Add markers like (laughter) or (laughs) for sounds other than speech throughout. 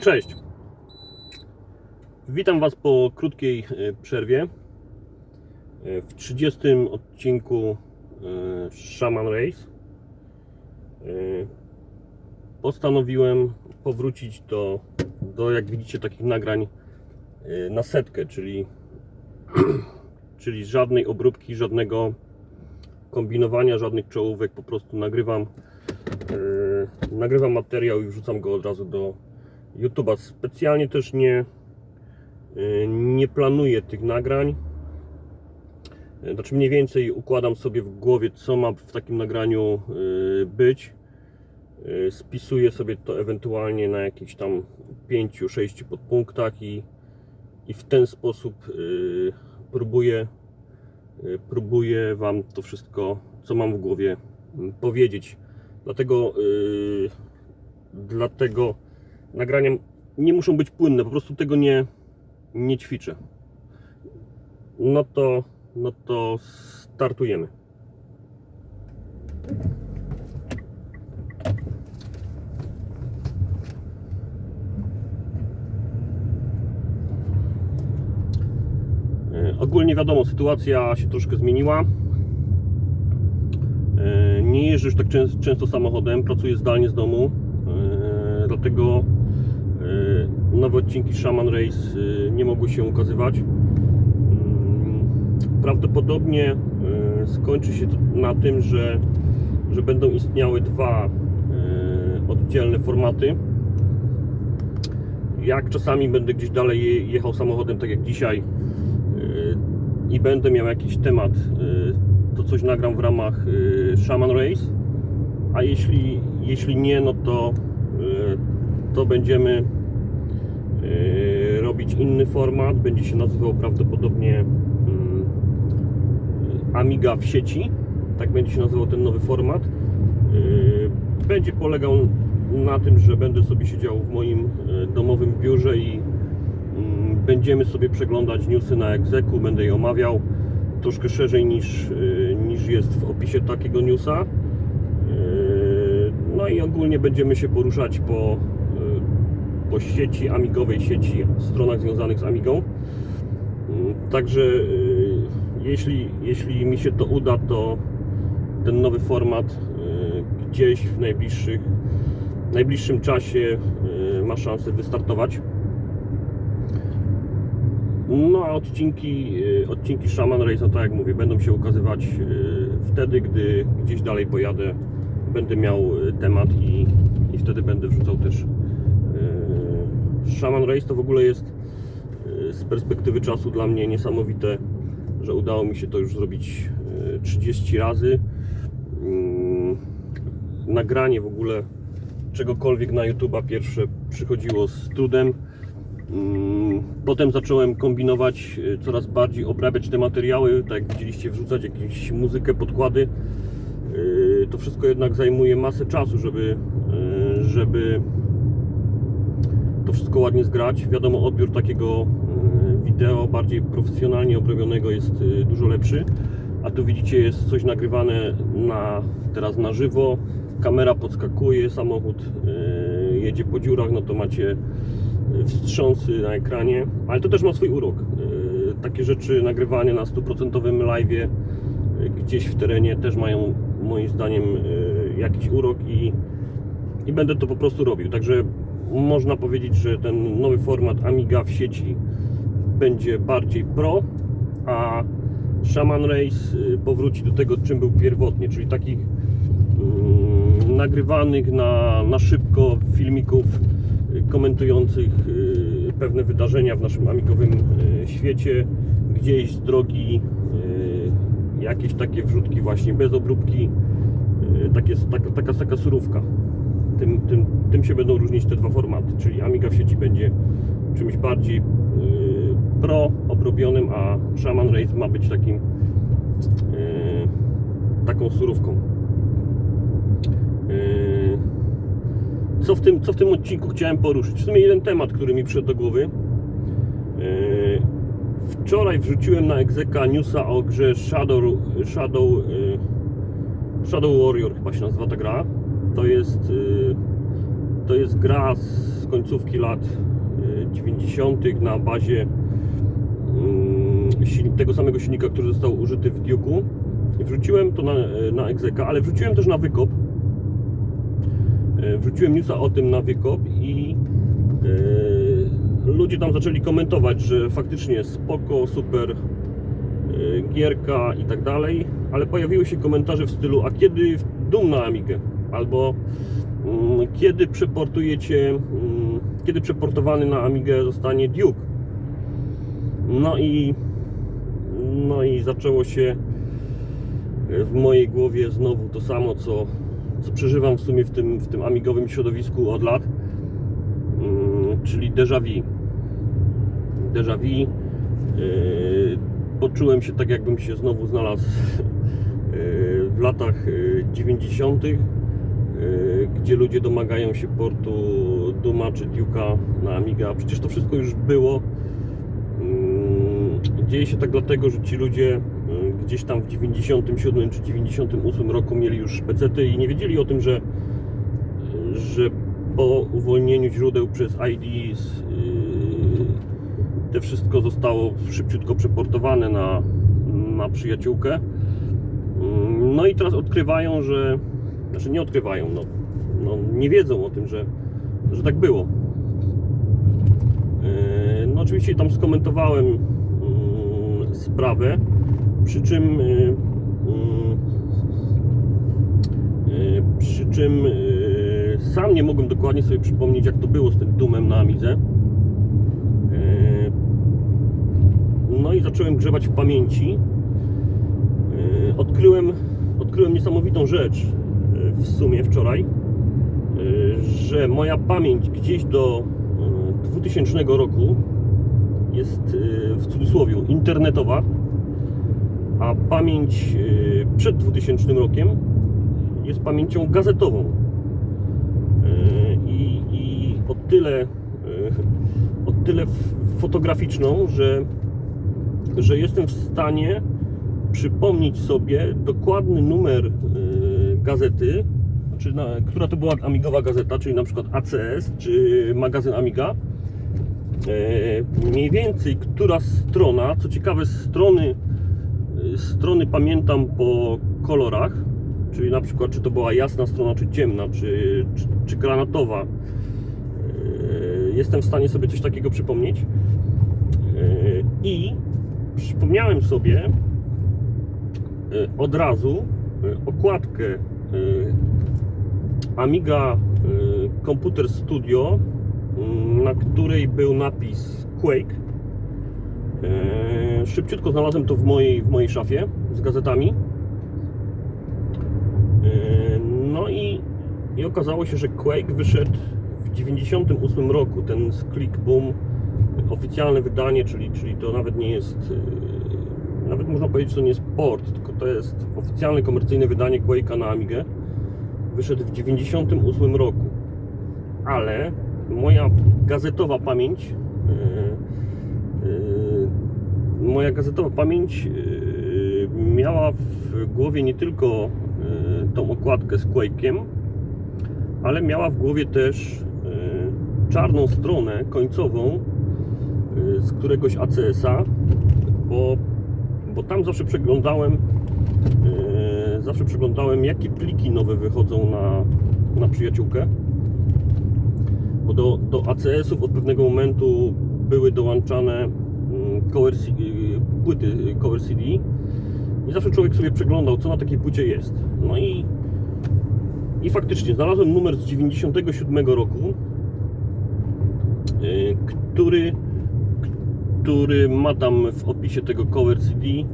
Cześć. Witam Was po krótkiej e, przerwie. E, W 30 odcinku e, Shaman Race postanowiłem powrócić do, do jak widzicie, takich nagrań na setkę, czyli, (clears throat) czyli żadnej obróbki, żadnego kombinowania, żadnych czołówek, po prostu nagrywam, nagrywam materiał i wrzucam go od razu do YouTube'a. Specjalnie też nie, y, nie planuję tych nagrań. Y, Znaczy mniej więcej układam sobie w głowie, co ma w takim nagraniu y, być. Spisuję sobie to ewentualnie na jakichś tam 5-6 podpunktach i, i w ten sposób próbuję, próbuję Wam to wszystko, co mam w głowie, mm, powiedzieć. Dlatego, y, dlatego nagrania nie muszą być płynne, po prostu tego nie, nie ćwiczę. No to, no to startujemy. E, Ogólnie wiadomo, sytuacja się troszkę zmieniła. Nie jeżdżę już tak często, samochodem, pracuję zdalnie z domu. E, Dlatego e, nowe odcinki Shaman Race e, nie mogły się ukazywać. Mm, Prawdopodobnie skończy się na tym, że, że będą istniały dwa oddzielne formaty. Jak czasami będę gdzieś dalej je- jechał samochodem, tak jak dzisiaj, i będę miał jakiś temat, to coś nagram w ramach e, Shaman Race. A jeśli, jeśli nie, no to, e, to będziemy e, robić inny format. Będzie się nazywał prawdopodobnie mm, Amiga w sieci. Tak będzie się nazywał ten nowy format. Będzie polegał na tym, że będę sobie siedział w moim domowym biurze i mm, będziemy sobie przeglądać newsy na egzeku, będę je omawiał troszkę szerzej niż, e, jest w opisie takiego newsa. E, No i ogólnie będziemy się poruszać po, e, po sieci amigowej, sieci, stronach związanych z Amigą. Mm, Także e, jeśli, jeśli mi się to uda, to ten nowy format e, gdzieś w najbliższych, najbliższym czasie e, ma szansę wystartować. No a odcinki, y, odcinki Shaman Race, tak jak mówię, będą się ukazywać y, wtedy, gdy gdzieś dalej pojadę, będę miał y, temat i, i wtedy będę wrzucał też Shaman Race to w ogóle jest z perspektywy czasu dla mnie niesamowite, że udało mi się to już zrobić y, 30 razy. Mm, Nagranie w ogóle czegokolwiek na YouTube'a pierwsze przychodziło z trudem. Mm, Potem zacząłem kombinować, y, coraz bardziej obrabiać te materiały, tak jak widzieliście, wrzucać jakąś muzykę, podkłady. Y, To wszystko jednak zajmuje masę czasu, żeby, y, żeby to wszystko ładnie zgrać. Wiadomo, odbiór takiego wideo bardziej profesjonalnie obrobionego jest dużo lepszy. A tu widzicie, jest coś nagrywane na, teraz na żywo. Kamera podskakuje, samochód jedzie po dziurach, no to macie wstrząsy na ekranie, ale to też ma swój urok. Y, Takie rzeczy nagrywanie na stuprocentowym live y, gdzieś w terenie też mają moim zdaniem y, jakiś urok i, i będę to po prostu robił. Także można powiedzieć, że ten nowy format Amiga w sieci będzie bardziej pro, a Shaman Race powróci do tego, czym był pierwotnie, czyli takich mm, nagrywanych na, na szybko filmików komentujących y, pewne wydarzenia w naszym amigowym y, świecie, gdzieś z drogi, y, jakieś takie wrzutki właśnie bez obróbki, takie, taka, taka, taka surówka. Tym, tym, tym się będą różnić te dwa formaty, czyli Amiga w sieci będzie czymś bardziej pro obrobionym, a Shaman Race ma być takim taką surówką. Y, Co w, tym, co w tym odcinku chciałem poruszyć? W sumie jeden temat, który mi przyszedł do głowy. Y, Wczoraj wrzuciłem na egzeka newsa o grze Shadow, Shadow, y, Shadow Warrior, chyba się nazywa ta gra. to jest, y, to jest gra z końcówki lat y, 90. na bazie mm, tego samego silnika, który został użyty w Duke'u. Wrzuciłem to na, na egzeka, ale wrzuciłem też na wykop. Wrzuciłem newsa o tym na wykop i e, ludzie tam zaczęli komentować, że faktycznie spoko, super e, gierka i tak dalej, ale pojawiły się komentarze w stylu a kiedy Doom na Amigę? Albo mm, kiedy przeportujecie, mm, kiedy przeportowany na Amigę zostanie Duke? No i no i zaczęło się w mojej głowie znowu to samo, co, co przeżywam w sumie w tym, w tym amigowym środowisku od lat, mm, czyli déjà vu. Déjà vu. Yy, poczułem się tak, jakbym się znowu znalazł yy, w latach yy, 90., yy, gdzie ludzie domagają się portu Duma czy Duke'a na Amiga. Przecież to wszystko już było. Mm, Dzieje się tak dlatego, że ci ludzie y, gdzieś tam w 97 czy 98 roku mieli już pecety i nie wiedzieli o tym, że, że po uwolnieniu źródeł przez ID y, te wszystko zostało szybciutko przeportowane na, na przyjaciółkę. Mm, No i teraz odkrywają, że znaczy nie odkrywają, no, no nie wiedzą o tym, że, że tak było. E, No oczywiście tam skomentowałem mm, sprawę, przy czym y, mm, y, przy czym y, sam nie mogłem dokładnie sobie przypomnieć jak to było z tym dumem na Amidze. No i zacząłem grzebać w pamięci. Odkryłem, odkryłem niesamowitą rzecz w sumie wczoraj, że moja pamięć gdzieś do e, 2000 roku jest w cudzysłowie internetowa, a pamięć e, przed 2000 rokiem jest pamięcią gazetową. E, I, i o tyle, e, o tyle fotograficzną, że, że jestem w stanie przypomnieć sobie dokładny numer gazety, czy na, która to była amigowa gazeta, czyli na przykład ACS czy magazyn Amiga. Mniej więcej, która strona, co ciekawe, strony, strony pamiętam po kolorach, czyli na przykład, czy to była jasna strona, czy ciemna, czy, czy, czy granatowa. E, Jestem w stanie sobie coś takiego przypomnieć. E, I przypomniałem sobie e, od razu okładkę Amiga Computer Studio, na której był napis Quake. Y, Szybciutko znalazłem to w mojej, w mojej szafie z gazetami. Y, No i, i okazało się, że Quake wyszedł w 98 roku. Ten z Click Boom, oficjalne wydanie, czyli, czyli to nawet nie jest, y, nawet można powiedzieć, że to nie jest port, tylko to jest oficjalne komercyjne wydanie Quake'a na Amigę wyszedł w 98 roku. Ale moja gazetowa pamięć, yy, yy, moja gazetowa pamięć yy, miała w głowie nie tylko yy, tą okładkę z Quake'iem, ale miała w głowie też yy, czarną stronę końcową z któregoś ACS-a, bo, bo tam zawsze przeglądałem zawsze przeglądałem, jakie pliki nowe wychodzą na, na przyjaciółkę. Bo do, do ACS-ów od pewnego momentu były dołączane mm, cover C- yy, płyty yy, cover CD i zawsze człowiek sobie przeglądał, co na takiej płycie jest. No i, i faktycznie znalazłem numer z 97 roku, yy, który, który ma tam w opisie tego cover CD yy,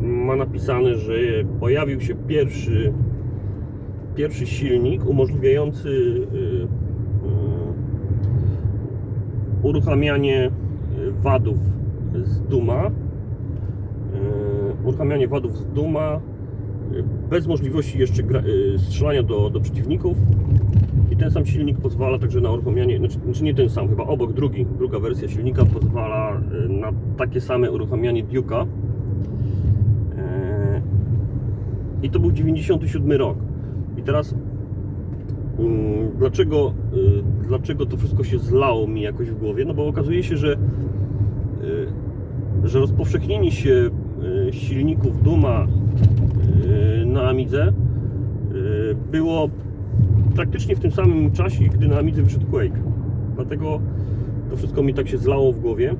ma napisane, że pojawił się pierwszy, pierwszy silnik umożliwiający y, y, uruchamianie wadów z Duma. Y, uruchamianie wadów z Duma y, bez możliwości jeszcze y, strzelania do, do przeciwników. I ten sam silnik pozwala także na uruchamianie, znaczy, znaczy nie ten sam, chyba obok drugi, druga wersja silnika pozwala na takie same uruchamianie Duke'a. E, I to był 97 rok. I teraz mm, dlaczego, dlaczego to wszystko się zlało mi jakoś w głowie? No bo okazuje się, że, że rozpowszechnienie się y, silników Duma y, na Amidze y, było praktycznie w tym samym czasie, gdy na Amidze wyszedł Quake. Dlatego to wszystko mi tak się zlało w głowie.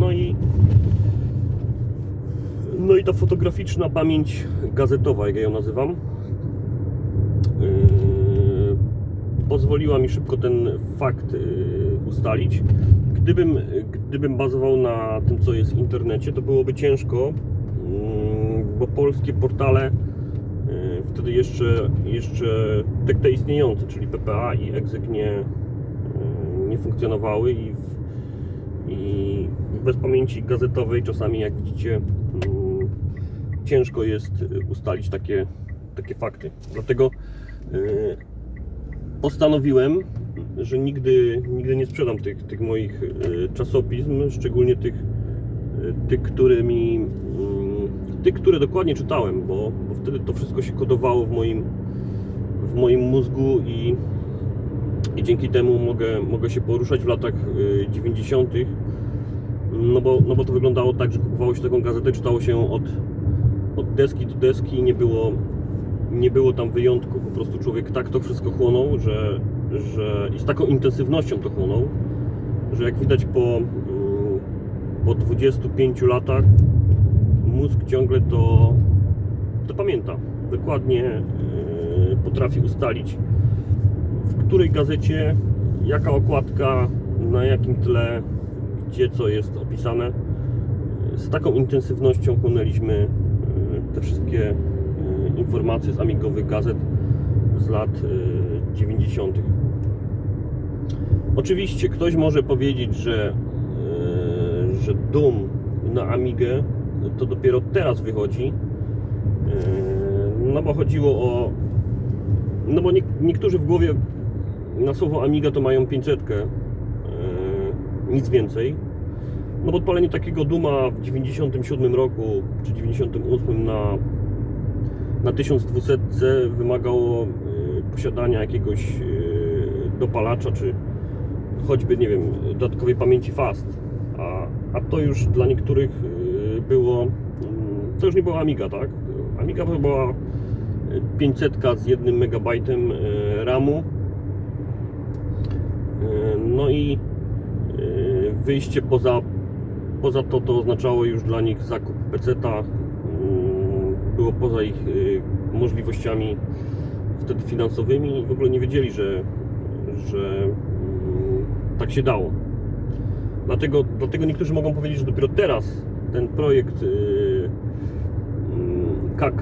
No i no i ta fotograficzna pamięć gazetowa, jak ja ją nazywam, pozwoliła mi szybko ten fakt yy, ustalić. Gdybym, gdybym bazował na tym, co jest w internecie, to byłoby ciężko, yy, bo polskie portale yy, wtedy jeszcze, jeszcze te, te istniejące, czyli PPA i Exec nie, yy, nie funkcjonowały i, w, i bez pamięci gazetowej czasami, jak widzicie, mm, ciężko jest y, ustalić takie, takie fakty. Dlatego y, postanowiłem, że nigdy, nigdy nie sprzedam tych, tych moich y, czasopism, szczególnie tych, y, tych, które mi, mm, tych, które dokładnie czytałem, bo, bo wtedy to wszystko się kodowało w moim, w moim mózgu i, i dzięki temu mogę, mogę się poruszać w latach y, 90. No bo, no bo to wyglądało tak, że kupowało się taką gazetę, czytało się od, od deski do deski nie było, nie było tam wyjątku. Po prostu człowiek tak to wszystko chłonął, że, że i z taką intensywnością to chłonął, że jak widać po, mm, po 25 latach mózg ciągle to, to pamięta. Dokładnie yy, potrafi ustalić w której gazecie, jaka okładka, na jakim tle, gdzie co jest opisane. Z taką intensywnością chłonęliśmy y, te wszystkie informacje z amigowych gazet z lat y, 90. Oczywiście ktoś może powiedzieć, że, y, że Doom na Amigę to dopiero teraz wychodzi. Y, No bo chodziło o. No bo nie, niektórzy w głowie na słowo Amiga to mają 500, yy, nic więcej. No bo odpalenie takiego Duma w 97 roku czy 98 na, na 1200 wymagało yy, posiadania jakiegoś yy, dopalacza czy choćby, nie wiem, dodatkowej pamięci fast. A, a to już dla niektórych yy, było, mm, to już nie była Amiga, tak? Amiga to była 500 z 1 MB RAMu no i wyjście poza, poza to, to oznaczało już dla nich zakup PC-ta. Było poza ich y, możliwościami wtedy finansowymi i w ogóle nie wiedzieli, że, że mm, tak się dało. Dlatego, dlatego niektórzy mogą powiedzieć, że dopiero teraz ten projekt y, mm, KK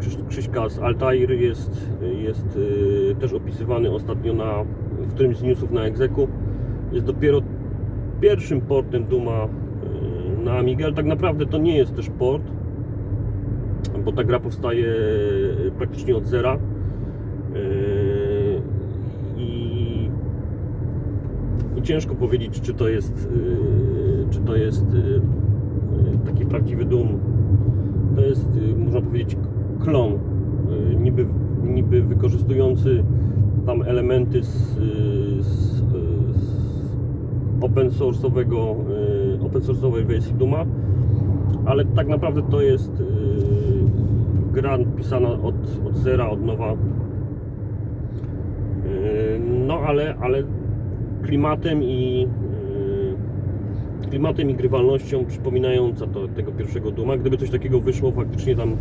Krzyś- Krzyśka z Altair jest, jest też opisywany ostatnio na, w którymś z newsów na Execu. Jest dopiero pierwszym portem Duma y, na Amigę, ale tak naprawdę to nie jest też port, bo ta gra powstaje praktycznie od zera. Y, I, ciężko powiedzieć, czy to jest, y, czy to jest taki prawdziwy Doom. To jest, można powiedzieć, klon, niby, niby wykorzystujący tam elementy z, z, z open source'owego, open source'owej wersji Duma, ale tak naprawdę to jest gra pisana od, od zera, od nowa. No ale, ale klimatem i klimatem i grywalnością przypominająca to, tego pierwszego Duma. Gdyby coś takiego wyszło faktycznie tam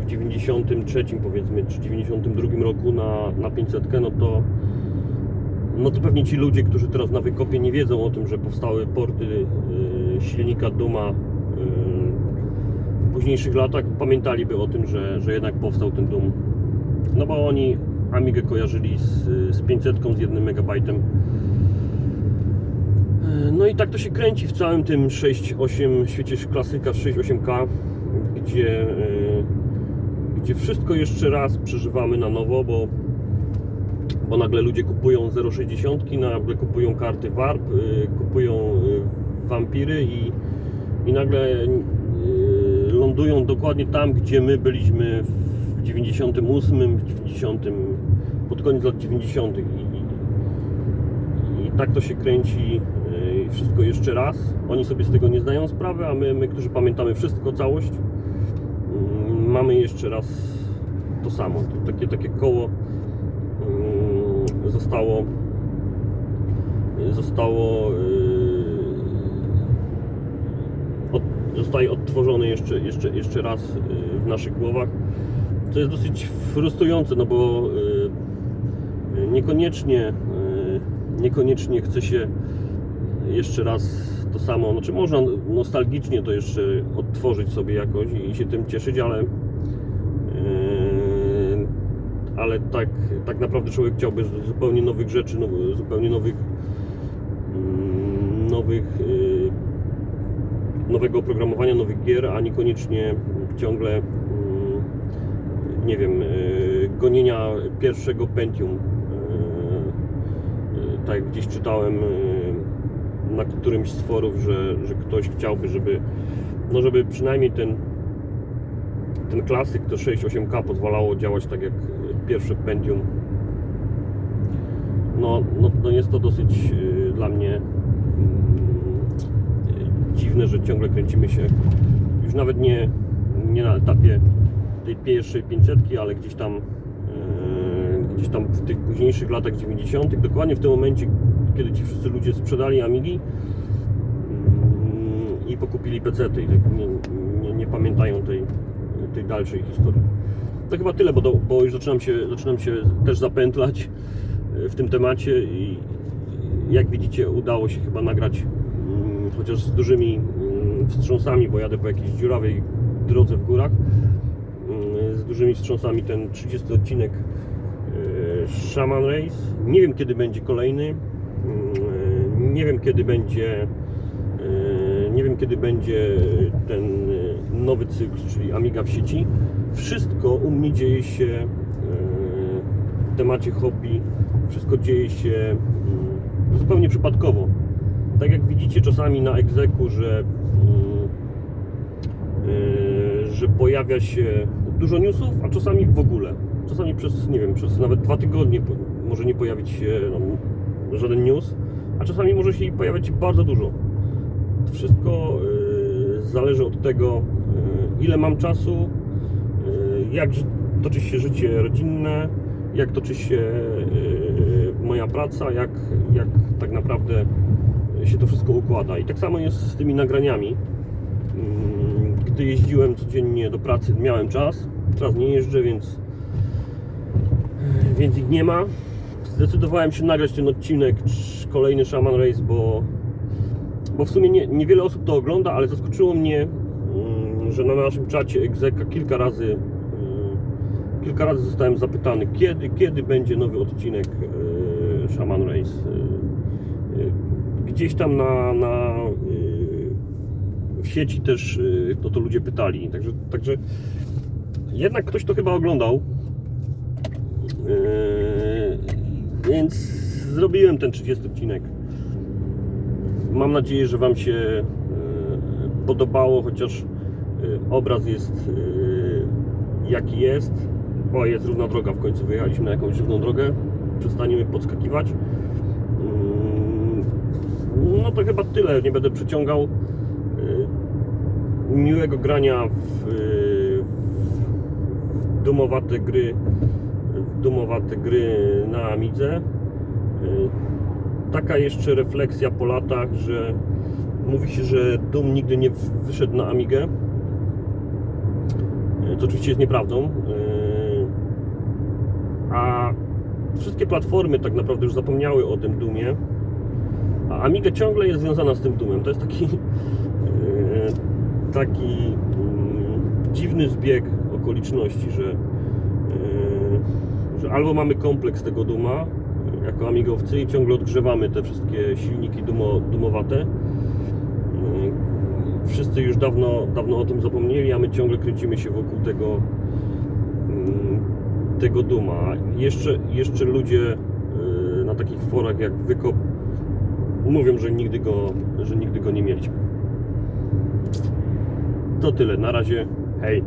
w 93 powiedzmy, czy 92 roku na, na 500, no to no to pewnie ci ludzie, którzy teraz na wykopie nie wiedzą o tym, że powstały porty silnika Duma późniejszych latach, pamiętaliby o tym, że, że jednak powstał ten Dum. No bo oni Amigę kojarzyli z, z 500, z 1 MB. No i tak to się kręci w całym tym 6.8 świecie klasyka 6.8K, gdzie, y, gdzie wszystko jeszcze raz przeżywamy na nowo, bo, bo nagle ludzie kupują 0.60, nagle kupują karty Warp, y, kupują y, Vampiry i, i nagle lądują dokładnie tam, gdzie my byliśmy w 98, w 90, pod koniec lat 90. I, i, i tak to się kręci y, wszystko jeszcze raz. Oni sobie z tego nie zdają sprawy, a my, my którzy pamiętamy wszystko, całość, y, mamy jeszcze raz to samo. To takie, takie koło y, zostało zostało yy, od, zostaje odtworzone jeszcze, jeszcze, jeszcze raz yy, w naszych głowach. To jest dosyć frustrujące, no bo yy, niekoniecznie yy, niekoniecznie chce się jeszcze raz to samo, znaczy można nostalgicznie to jeszcze odtworzyć sobie jakoś i się tym cieszyć, ale ale tak, tak naprawdę człowiek chciałby zupełnie nowych rzeczy, zupełnie nowych mm, nowych y, nowego oprogramowania, nowych gier, a niekoniecznie ciągle mm, nie wiem, y, gonienia pierwszego Pentium. Y, y, Tak jak gdzieś czytałem na którymś z forów, że, że ktoś chciałby, żeby no żeby przynajmniej ten ten klasyk, to 6.8K pozwalało działać tak jak pierwsze Pentium. No, no, no jest to dosyć dla mnie mm, dziwne, że ciągle kręcimy się już nawet nie, nie na etapie tej pierwszej 500, ale gdzieś tam y, gdzieś tam w tych późniejszych latach 90. dokładnie w tym momencie, kiedy ci wszyscy ludzie sprzedali Amigi mm, i pokupili PC-ty tak nie, nie, nie pamiętają tej, tej dalszej historii. To chyba tyle, bo, do, bo już zaczynam się, zaczynam się też zapętlać e, w tym temacie i jak widzicie udało się chyba nagrać chociaż z dużymi mm, wstrząsami, bo jadę po jakiejś dziurawej drodze w górach mm, z dużymi wstrząsami ten 30 odcinek e, Shaman Race. Nie wiem kiedy będzie kolejny. Mm, Nie wiem kiedy będzie e, nie wiem kiedy będzie ten e, nowy cykl, czyli Amiga w sieci. Wszystko u mnie dzieje się e, w temacie hobby. Wszystko dzieje się zupełnie przypadkowo. Tak jak widzicie czasami na egzeku, że e, że pojawia się dużo newsów, a czasami w ogóle. Czasami przez, nie wiem, przez nawet dwa tygodnie może nie pojawić się no, żaden news, a czasami może się pojawiać bardzo dużo. To wszystko y, zależy od tego, y, ile mam czasu, y, jak toczy się życie rodzinne, jak toczy się y, moja praca, jak, jak tak naprawdę się to wszystko układa. I tak samo jest z tymi nagraniami. Mm, Gdy jeździłem codziennie do pracy, miałem czas. Teraz nie jeżdżę, więc, więc ich nie ma. Zdecydowałem się nagrać ten odcinek, kolejny Shaman Race, bo bo w sumie nie, niewiele osób to ogląda, ale zaskoczyło mnie, mm, że na naszym czacie Egzeka kilka razy mm, kilka razy zostałem zapytany, kiedy, kiedy będzie nowy odcinek e, Shaman Race. Gdzieś tam na, na e, w sieci też to, to ludzie pytali, także, także jednak ktoś to chyba oglądał. E, Więc zrobiłem ten 30 odcinek. Mam nadzieję, że Wam się podobało, chociaż obraz jest jaki jest. O, jest równa droga, w końcu wyjechaliśmy na jakąś równą drogę. Przestaniemy podskakiwać. No to chyba tyle, nie będę przeciągał. E, Miłego grania w, w dumowate gry, w dumowate gry na Amidze. E, taka jeszcze refleksja po latach, że mówi się, że Doom nigdy nie wyszedł na Amigę. To oczywiście jest nieprawdą. A wszystkie platformy tak naprawdę już zapomniały o tym Doomie. A Amiga ciągle jest związana z tym Doomem. To jest taki (laughs) e, taki mm, dziwny zbieg okoliczności, że, e, że albo mamy kompleks tego Duma, jako amigowcy i ciągle odgrzewamy te wszystkie silniki dumo, dumowate. Wszyscy już dawno, dawno o tym zapomnieli, a my ciągle kręcimy się wokół tego, mm, tego duma. Jeszcze, jeszcze ludzie na takich forach jak Wykop mówią, że nigdy go, że nigdy go nie mieliśmy. To tyle, na razie, hej!